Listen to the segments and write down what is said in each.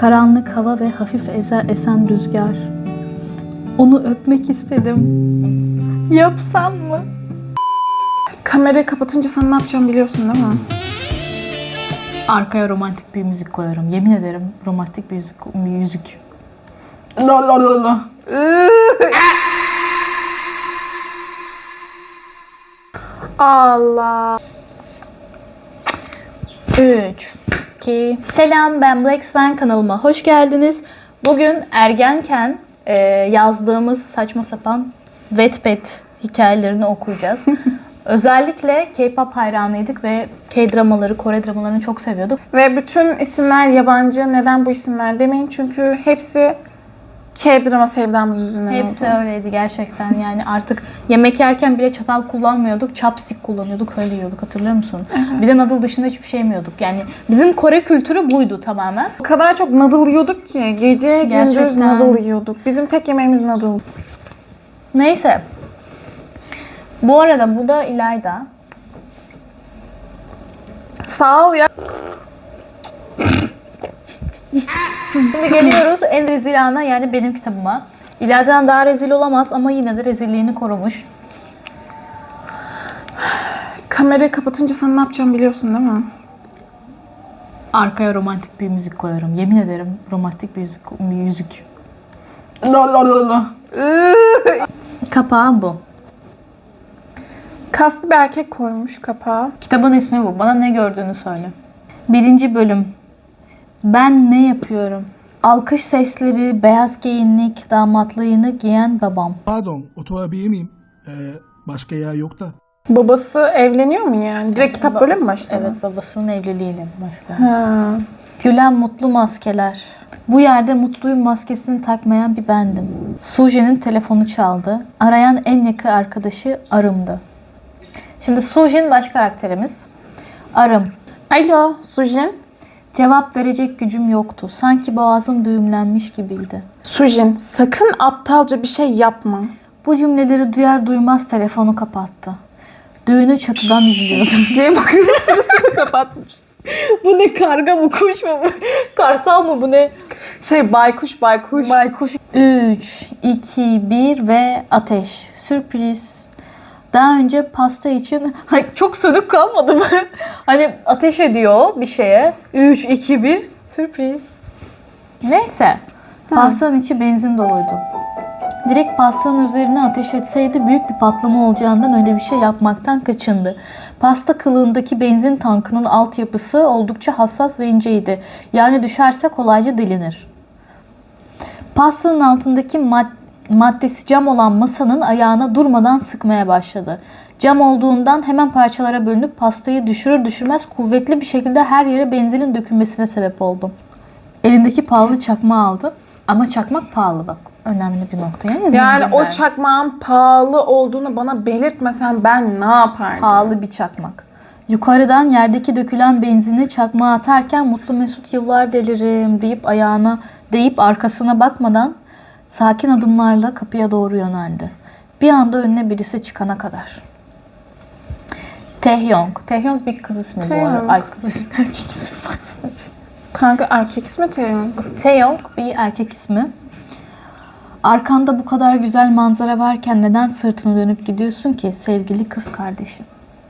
Karanlık hava ve hafif ezer esen rüzgar. Onu öpmek istedim. Yapsam mı? Kamerayı kapatınca sen ne yapacağımı biliyorsun değil mi? Arkaya romantik bir müzik koyarım. Yemin ederim romantik bir yüzük. Bir yüzük. La la la la. Allah. 3, 2, Selam ben Black Swan kanalıma hoş geldiniz. Bugün ergenken e, yazdığımız saçma sapan Wattpad hikayelerini okuyacağız. Özellikle K-pop hayranıydık ve K-dramaları, Kore dramalarını çok seviyorduk. Ve bütün isimler yabancı. Neden bu isimler demeyin. Çünkü hepsi K-drama sevdamız yüzünden Hepsi oldu. öyleydi gerçekten. Yani artık yemek yerken bile çatal kullanmıyorduk. Chopstick kullanıyorduk. Öyle yiyorduk hatırlıyor musun? Bir de noodle dışında hiçbir şey yemiyorduk. Yani bizim Kore kültürü buydu tamamen. O kadar çok noodle yiyorduk ki. Gece gündüz noodle yiyorduk. Bizim tek yemeğimiz noodle. Neyse. Bu arada bu da İlayda. Sağ ol ya. Şimdi geliyoruz en rezil ana yani benim kitabıma. İlayda'dan daha rezil olamaz ama yine de rezilliğini korumuş. Kamerayı kapatınca sen ne yapacağımı biliyorsun değil mi? Arkaya romantik bir müzik koyarım. Yemin ederim romantik bir yüzük. Bir yüzük. La la la la. Kapağı bu. Kaslı bir erkek koymuş kapağı. Kitabın ismi bu. Bana ne gördüğünü söyle. Birinci bölüm. Ben ne yapıyorum? Alkış sesleri, beyaz giyinlik, damatlığını giyen babam. Pardon, oturabilir miyim? Ee, başka yer yok da. Babası evleniyor mu yani? Direkt kitap böyle mi başladı? Evet babasının evliliğiyle başlıyor. Ha. Gülen mutlu maskeler. Bu yerde mutluyum maskesini takmayan bir bendim. Suje'nin telefonu çaldı. Arayan en yakın arkadaşı Arım'dı. Şimdi Sujin baş karakterimiz. Arım. Alo Sujin. Cevap verecek gücüm yoktu. Sanki boğazım düğümlenmiş gibiydi. Sujin sakın aptalca bir şey yapma. Bu cümleleri duyar duymaz telefonu kapattı. Düğünü çatıdan izliyordum. Diye suratını kapatmış. bu ne karga mı kuş mu bu? Kartal mı bu ne? Şey baykuş baykuş. Baykuş. 3, 2, 1 ve ateş. Sürpriz. Daha önce pasta için Ay, çok sönük kalmadı mı? hani ateş ediyor bir şeye. 3, 2, 1 sürpriz. Neyse. Pastanın içi benzin doluydu. Direkt pastanın üzerine ateş etseydi büyük bir patlama olacağından öyle bir şey yapmaktan kaçındı. Pasta kılığındaki benzin tankının altyapısı oldukça hassas ve inceydi. Yani düşerse kolayca delinir. Pastanın altındaki mad- maddesi cam olan masanın ayağına durmadan sıkmaya başladı. Cam olduğundan hemen parçalara bölünüp pastayı düşürür düşürmez kuvvetli bir şekilde her yere benzinin dökülmesine sebep oldu. Elindeki pahalı çakmağı aldı. Ama çakmak pahalı bak. Önemli bir nokta. Yani, Yani o çakmağın pahalı olduğunu bana belirtmesen ben ne yapardım? pahalı bir çakmak. Yukarıdan yerdeki dökülen benzini çakmağa atarken mutlu mesut yıllar delirim deyip ayağına deyip arkasına bakmadan sakin adımlarla kapıya doğru yöneldi. Bir anda önüne birisi çıkana kadar. Taehyung. Taehyung bir kız ismi bu Taehyung. arada. Ay kız ismi erkek ismi. Kanka erkek ismi Taeyong. Taeyong bir erkek ismi. Arkanda bu kadar güzel manzara varken neden sırtını dönüp gidiyorsun ki sevgili kız kardeşim?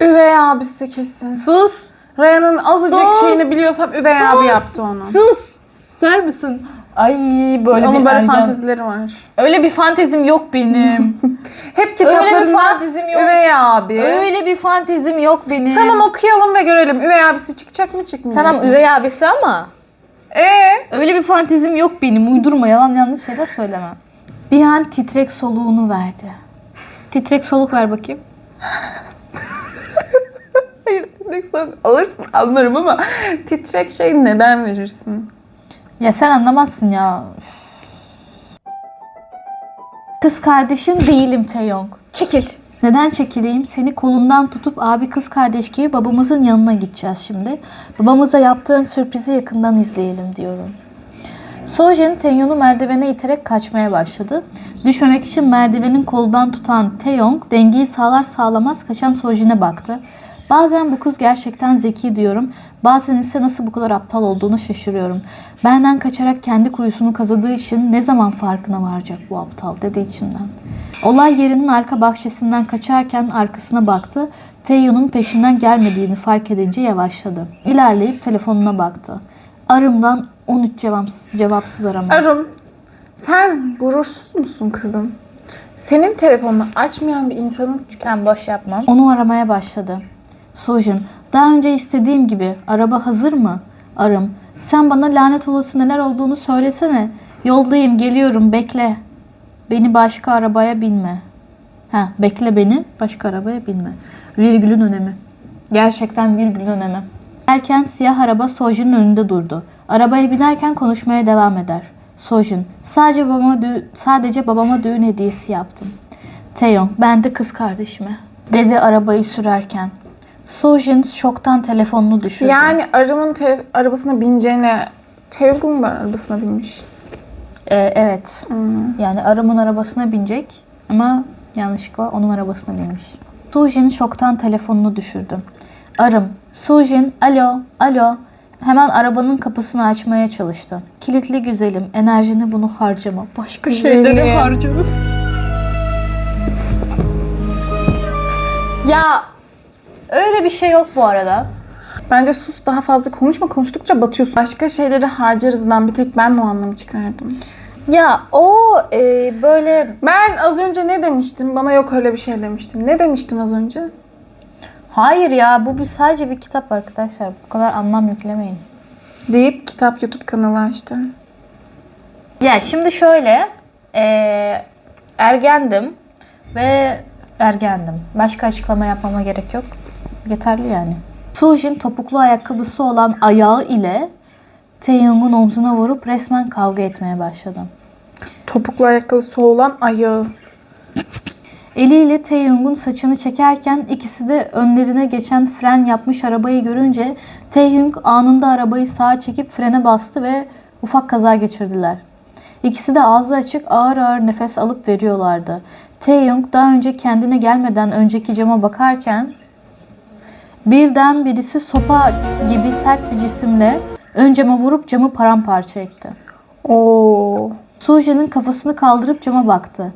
Üvey abisi kesin. Sus! Raya'nın azıcık Sus! şeyini biliyorsam üvey Sus! abi yaptı onu. Sus! Ser misin? Ay böyle Onun bir böyle ergen- fantezileri var. Öyle bir fantezim yok benim. Hep Öyle bir kitaplarında fantezim yok. üvey abi. Öyle bir fantezim yok benim. Tamam okuyalım ve görelim. Üvey abisi çıkacak mı çıkmayacak Tamam mı? üvey abisi ama Ee? öyle bir fantezim yok benim. Uydurma yalan yanlış şeyler söyleme. Bir an titrek soluğunu verdi. Titrek soluk ver bakayım. Hayır titrek sen alırsın anlarım ama titrek şey neden verirsin? Ya sen anlamazsın ya. Kız kardeşin değilim Taeyong. Çekil. Neden çekileyim? Seni kolundan tutup abi kız kardeş gibi babamızın yanına gideceğiz şimdi. Babamıza yaptığın sürprizi yakından izleyelim diyorum. Sojin Taeyong'u merdivene iterek kaçmaya başladı. Düşmemek için merdivenin koldan tutan Taeyong dengeyi sağlar sağlamaz kaçan Sojin'e baktı. Bazen bu kız gerçekten zeki diyorum. Bazen ise nasıl bu kadar aptal olduğunu şaşırıyorum. Benden kaçarak kendi kuyusunu kazıdığı için ne zaman farkına varacak bu aptal dedi içinden. Olay yerinin arka bahçesinden kaçarken arkasına baktı. Teyyo'nun peşinden gelmediğini fark edince yavaşladı. İlerleyip telefonuna baktı. Arımdan 13 cevapsız, cevapsız arama. Arım, sen gurursuz musun kızım? Senin telefonunu açmayan bir insanın Ben boş yapmam. Onu aramaya başladı. Sojin, daha önce istediğim gibi araba hazır mı? Arım, sen bana lanet olası neler olduğunu söylesene. Yoldayım, geliyorum, bekle. Beni başka arabaya binme. Ha, bekle beni, başka arabaya binme. Virgülün önemi. Gerçekten virgülün önemi. Erken siyah araba Sojin'in önünde durdu. Arabaya binerken konuşmaya devam eder. Sojin, sadece babama, dü- sadece babama düğün hediyesi yaptım. Taeyong, ben de kız kardeşime. Dedi arabayı sürerken. Sojin şoktan telefonunu düşürdü. Yani arımın te- arabasına bineceğine Tevgun mu arabasına binmiş? Ee, evet. Hmm. Yani Arım'ın arabasına binecek ama yanlışlıkla onun arabasına binmiş. Sujin şoktan telefonunu düşürdü. Arım, Sujin, alo, alo. Hemen arabanın kapısını açmaya çalıştı. Kilitli güzelim, enerjini bunu harcama. Başka Güzelim. şeylere harcarız. Ya öyle bir şey yok bu arada. Bence sus daha fazla konuşma konuştukça batıyorsun. Başka şeyleri harcarızdan bir tek ben o anlamı çıkardım? Ya o e, böyle Ben az önce ne demiştim? Bana yok öyle bir şey demiştim. Ne demiştim az önce? hayır ya bu bir sadece bir kitap arkadaşlar. Bu kadar anlam yüklemeyin. Deyip kitap YouTube kanalı açtı. Ya şimdi şöyle, eee, ergendim ve ergendim. Başka açıklama yapmama gerek yok. Yeterli yani. Sujin topuklu ayakkabısı olan ayağı ile Taeyong'un omzuna vurup resmen kavga etmeye başladı. Topuklu ayakkabısı olan ayağı. Eliyle Taeyong'un saçını çekerken ikisi de önlerine geçen fren yapmış arabayı görünce Taeyong anında arabayı sağa çekip frene bastı ve ufak kaza geçirdiler. İkisi de ağzı açık ağır ağır nefes alıp veriyorlardı. Taeyong daha önce kendine gelmeden önceki cama bakarken birden birisi sopa gibi sert bir cisimle ön cama vurup camı paramparça etti. Oo. Suja'nın kafasını kaldırıp cama baktı.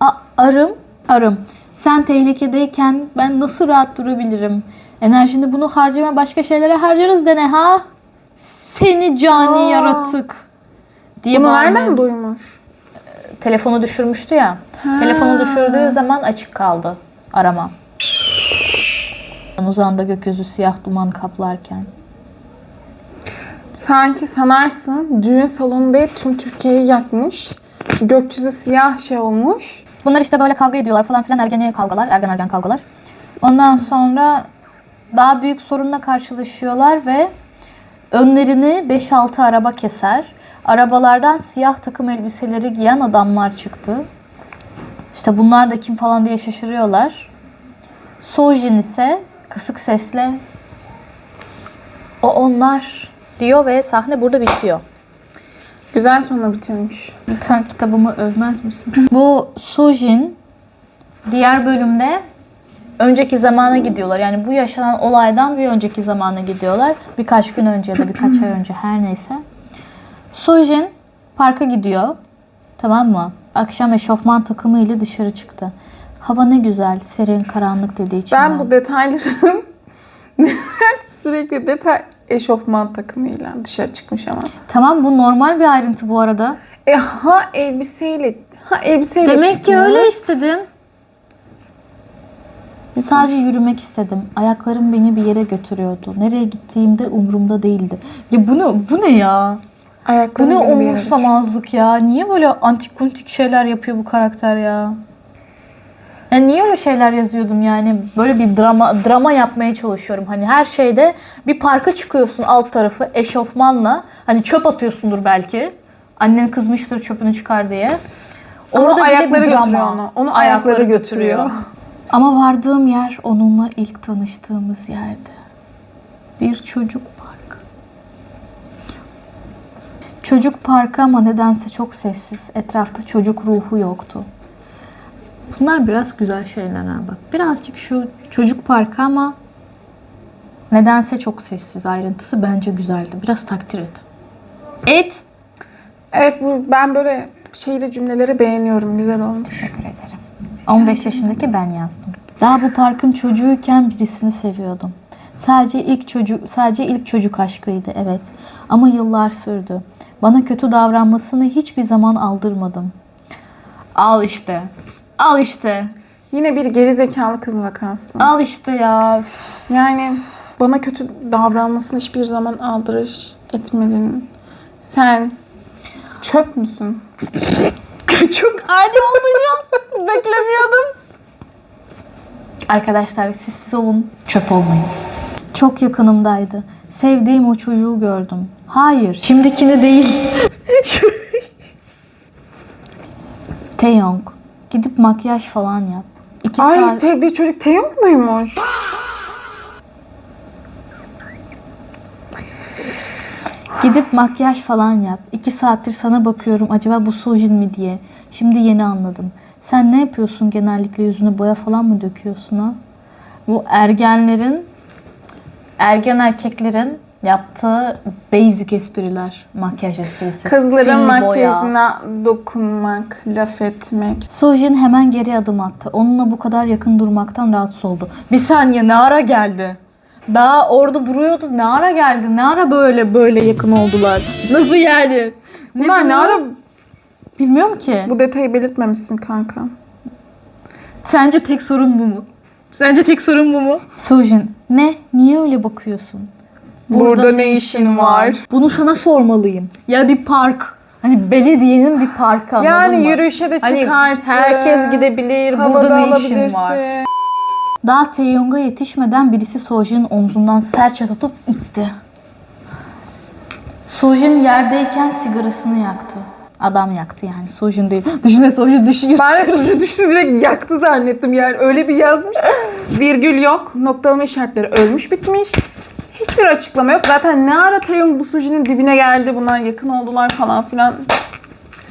A arım, arım. Sen tehlikedeyken ben nasıl rahat durabilirim? Enerjini bunu harcama başka şeylere harcarız dene ha. Seni cani Aa. yaratık. Diye Bunu bağırmaya- nereden duymuş? Telefonu düşürmüştü ya. Ha. Telefonu düşürdüğü zaman açık kaldı arama. Uzağında gökyüzü siyah duman kaplarken. Sanki sanarsın düğün salonu değil tüm Türkiye'yi yakmış. Gökyüzü siyah şey olmuş. Bunlar işte böyle kavga ediyorlar falan filan ergenliğe kavgalar, ergen ergen kavgalar. Ondan sonra daha büyük sorunla karşılaşıyorlar ve önlerini 5-6 araba keser. Arabalardan siyah takım elbiseleri giyen adamlar çıktı. İşte bunlar da kim falan diye şaşırıyorlar. Sojin ise kısık sesle o onlar diyor ve sahne burada bitiyor. Güzel sonla bitirmiş. Lütfen kitabımı övmez misin? Bu Sujin diğer bölümde önceki zamana gidiyorlar. Yani bu yaşanan olaydan bir önceki zamana gidiyorlar. Birkaç gün önce ya da birkaç ay önce her neyse. Sujin parka gidiyor. Tamam mı? Akşam eşofman takımı ile dışarı çıktı. Hava ne güzel, serin, karanlık dediği için. Ben bu detayların sürekli detay eşofman takımıyla dışarı çıkmış ama. Tamam bu normal bir ayrıntı bu arada. E ha elbiseyle ha elbiseyle Demek ki çıkmış. öyle istedim. Sadece yürümek istedim. Ayaklarım beni bir yere götürüyordu. Nereye gittiğimde umurumda değildi. Ya bu ne, bu ne ya? Bu Ayakları ne beni bir yere götürüyor. umursamazlık ya? Niye böyle antik kuntik şeyler yapıyor bu karakter ya? Ya niye öyle şeyler yazıyordum yani? Böyle bir drama drama yapmaya çalışıyorum. Hani her şeyde bir parka çıkıyorsun alt tarafı eşofmanla. Hani çöp atıyorsundur belki. Annen kızmıştır çöpünü çıkar diye. Ama Orada bir ayakları götürüyor onu. Onu ayakları götürüyor. Ama vardığım yer onunla ilk tanıştığımız yerdi. Bir çocuk parkı. Çocuk parkı ama nedense çok sessiz. Etrafta çocuk ruhu yoktu. Bunlar biraz güzel şeyler ha bak. Birazcık şu çocuk parkı ama Nedense çok sessiz ayrıntısı bence güzeldi. Biraz takdir et. Et. Evet bu ben böyle şeyli cümleleri beğeniyorum. Güzel olmuş. Teşekkür ederim. 15 yaşındaki ben yazdım. Daha bu parkın çocuğuyken birisini seviyordum. Sadece ilk çocuk sadece ilk çocuk aşkıydı evet. Ama yıllar sürdü. Bana kötü davranmasını hiçbir zaman aldırmadım. Al işte. Al işte. Yine bir geri zekalı kız vakası. Al işte ya. Üf. Yani bana kötü davranmasını hiçbir zaman aldırış etmedin. Sen çöp müsün? Çok ani olmayacağım. Beklemiyordum. Arkadaşlar sessiz olun, çöp olmayın. Çok yakınımdaydı. Sevdiğim o çocuğu gördüm. Hayır, şimdikini değil. Taeyong, makyaj falan yap. İki Ay saat... sevdiği çocuk Taeyong muymuş? Gidip makyaj falan yap. İki saattir sana bakıyorum acaba bu Sujin mi diye. Şimdi yeni anladım. Sen ne yapıyorsun genellikle yüzüne boya falan mı döküyorsun ha? Bu ergenlerin, ergen erkeklerin yaptığı basic espriler. Makyaj esprisi. Kızların Fil boya. makyajına dokunmak, laf etmek. Sujin hemen geri adım attı. Onunla bu kadar yakın durmaktan rahatsız oldu. Bir saniye ne ara geldi? Daha orada duruyordu. Ne ara geldi? Ne ara böyle böyle yakın oldular? Nasıl yani? Bunlar ne bunlar? ara Bilmiyorum ki. bu detayı belirtmemişsin kanka. Sence tek sorun bu mu? Sence tek sorun bu mu? Sujin, ne? Niye öyle bakıyorsun? Burada, ne işin var? Bunu sana sormalıyım. Ya bir park. Hani belediyenin bir parkı anladın Yani mı? yürüyüşe de Hani çıkarsın. herkes gidebilir. Burada ne işin var? Daha Taeyong'a yetişmeden birisi Sojin'in omzundan sertçe tutup itti. Sojin yerdeyken sigarasını yaktı. Adam yaktı yani. Sojin değil. Düşünsene Sojin düşüyor. Ben de suçu düştü direkt yaktı zannettim yani öyle bir yazmış. Virgül yok. Noktalama işaretleri ölmüş bitmiş. Hiçbir açıklama yok. Zaten ne ara Taeyong bu Suji'nin dibine geldi. Bunlar yakın oldular falan filan.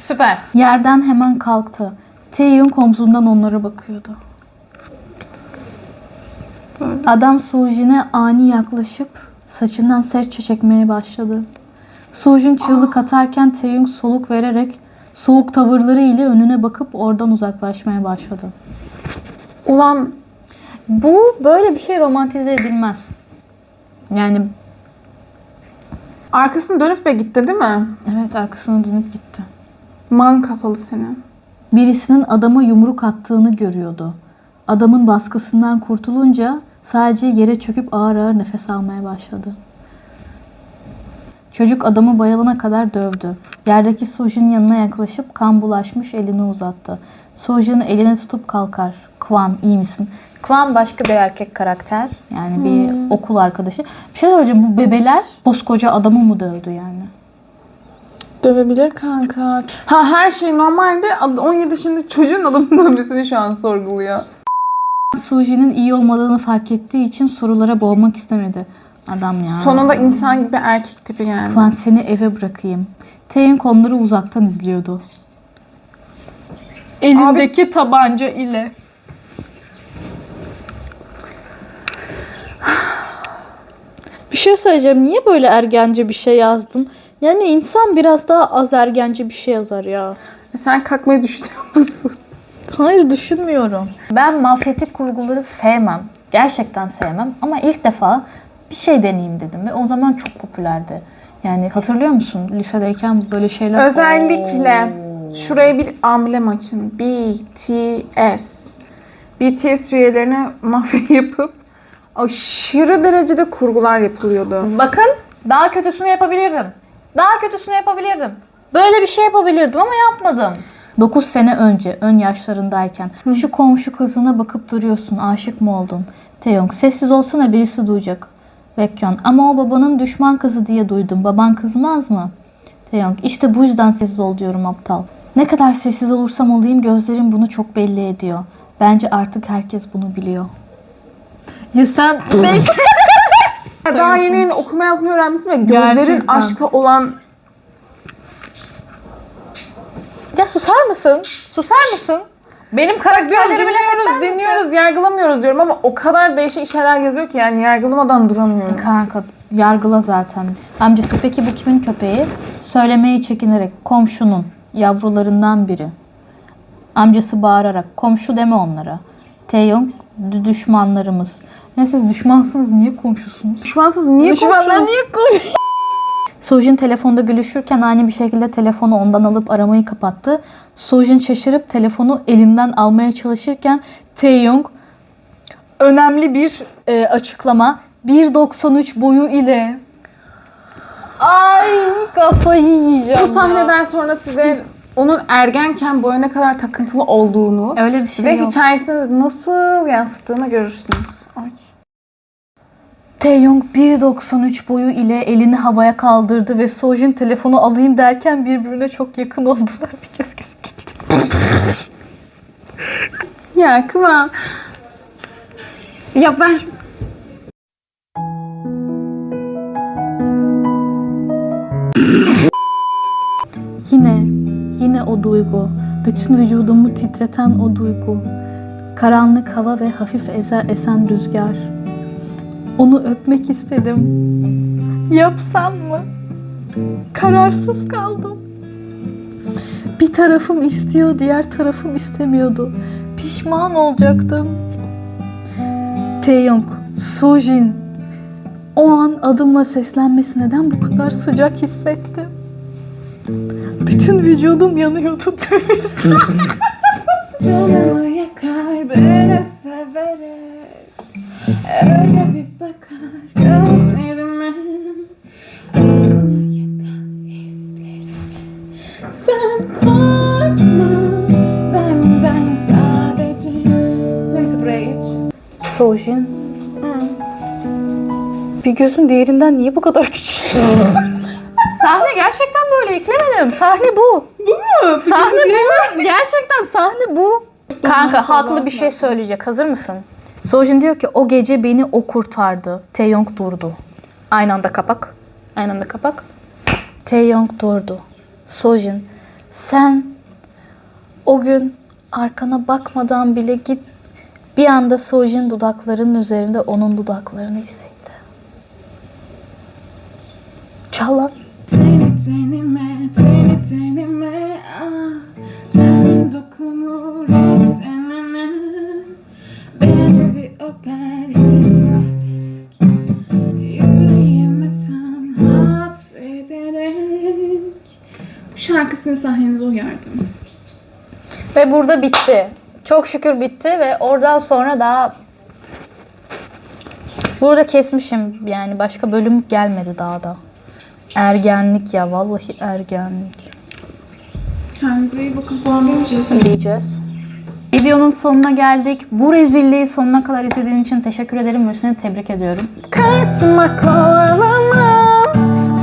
Süper. Yerden hemen kalktı. Taeyong omzundan onlara bakıyordu. Adam Sujin'e ani yaklaşıp saçından sertçe çekmeye başladı. Sujin çığlık atarken Taeyong soluk vererek soğuk tavırları ile önüne bakıp oradan uzaklaşmaya başladı. Ulan Bu böyle bir şey romantize edilmez. Yani arkasını dönüp ve gitti değil mi? evet arkasına dönüp gitti. Man kafalı senin. Birisinin adama yumruk attığını görüyordu. Adamın baskısından kurtulunca sadece yere çöküp ağır ağır nefes almaya başladı. Çocuk adamı bayılana kadar dövdü. Yerdeki Sujin yanına yaklaşıp kan bulaşmış elini uzattı. Sujin elini tutup kalkar. Kwan iyi misin? Kwan başka bir erkek karakter. Yani bir okul arkadaşı. Bir şey söyleyeceğim bu bebeler koskoca adamı mı dövdü yani? Dövebilir kanka. Ha her şey normalde ad- 17 yaşında çocuğun adamın dövmesini şu an sorguluyor. Sujin'in iyi olmadığını fark ettiği için sorulara boğmak istemedi. Adam ya. Sonunda insan gibi erkek tipi geldi. Ben seni eve bırakayım. Taeyong onları uzaktan izliyordu. Elindeki tabanca ile. Bir şey söyleyeceğim. Niye böyle ergence bir şey yazdım? Yani insan biraz daha az ergence bir şey yazar ya. E Sen kalkmayı düşünüyor musun? Hayır düşünmüyorum. Ben mafyatik kurguları sevmem. Gerçekten sevmem. Ama ilk defa bir şey deneyeyim dedim. Ve o zaman çok popülerdi. Yani hatırlıyor musun? Lisedeyken böyle şeyler... Özellikle şuraya bir amblem açın. BTS. BTS üyelerine mafya yapıp aşırı derecede kurgular yapılıyordu. Bakın daha kötüsünü yapabilirdim. Daha kötüsünü yapabilirdim. Böyle bir şey yapabilirdim ama yapmadım. 9 sene önce ön yaşlarındayken şu komşu kızına bakıp duruyorsun aşık mı oldun? Taeyong sessiz olsana birisi duyacak. Baekhyun ama o babanın düşman kızı diye duydum. Baban kızmaz mı? Taeyong işte bu yüzden sessiz ol diyorum aptal. Ne kadar sessiz olursam olayım gözlerim bunu çok belli ediyor. Bence artık herkes bunu biliyor. Ya sen Daha yeni yeni okuma yazma öğrenmesi ve gözlerin Gerçekten. aşkı olan Ya susar mısın? Susar mısın? Benim laf dinliyoruz, misin? dinliyoruz, yargılamıyoruz diyorum ama o kadar değişik şeyler yazıyor ki yani yargılamadan duramıyorum. Kanka yargıla zaten. Amcası peki bu kimin köpeği? Söylemeyi çekinerek komşunun yavrularından biri. Amcası bağırarak komşu deme onlara. Taeyong "D- düşmanlarımız. Ya siz düşmansınız niye komşusunuz? Düşmansız niye Düşmanlar niye komşu? Sojin telefonda gülüşürken ani bir şekilde telefonu ondan alıp aramayı kapattı. Sojin şaşırıp telefonu elinden almaya çalışırken Taeyong önemli bir e, açıklama 1.93 boyu ile Ay kafayı yiyeceğim. Bu sahneden sonra size onun ergenken boya ne kadar takıntılı olduğunu öyle bir şey ve yok. hikayesinde nasıl yansıttığını görürsünüz. Ay. Taeyong 1.93 boyu ile elini havaya kaldırdı ve Sojin telefonu alayım derken birbirine çok yakın oldular. Bir kez kez. Ya Kıvan. Ya ben Yine, yine o duygu. Bütün vücudumu titreten o duygu. Karanlık hava ve hafif eser, esen rüzgar. Onu öpmek istedim. Yapsam mı? Kararsız kaldım. Bir tarafım istiyor, diğer tarafım istemiyordu. Pişman olacaktım. Taeyong, Sujin. O an adımla seslenmesi neden bu kadar sıcak hissettim? Bütün vücudum yanıyordu. canımı Bir gözün diğerinden niye bu kadar küçük? sahne gerçekten böyle eklemedim. Sahne bu. Bu mu? Sahne bu. Gerçekten sahne bu. Kanka haklı bir şey söyleyecek. Hazır mısın? Sojin diyor ki o gece beni o kurtardı. Taeyong durdu. Aynı anda kapak. Aynı anda kapak. Taeyong durdu. Sojin sen o gün arkana bakmadan bile git bir anda Sojin dudaklarının üzerinde onun dudaklarını hissetti. Çal lan. Teni tenime, teni tenime ah Tenin dokunur o tenine Beni bir öper hissederek Yüreğime tam hapsederek Bu şarkı sizin sahnenize uyardı. Ve burada bitti. Çok şükür bitti ve oradan sonra daha burada kesmişim yani başka bölüm gelmedi daha da. Ergenlik ya vallahi ergenlik. Kendinize iyi bakın. Puan vereceğiz. diyeceğiz. Videonun sonuna geldik. Bu rezilliği sonuna kadar izlediğin için teşekkür ederim ve seni tebrik ediyorum. Kaçma kovalamam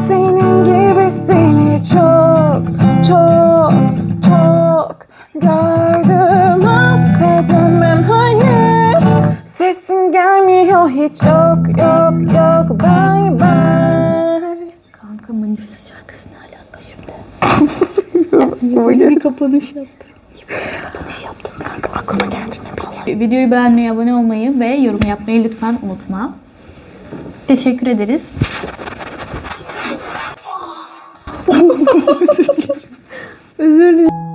Senin gibi seni çok çok çok gördüm bir kapanış yaptım. kapanış yaptın kanka aklıma geldi ne bileyim. Videoyu beğenmeyi, abone olmayı ve yorum yapmayı lütfen unutma. Teşekkür ederiz. Özür dilerim. Özür dilerim.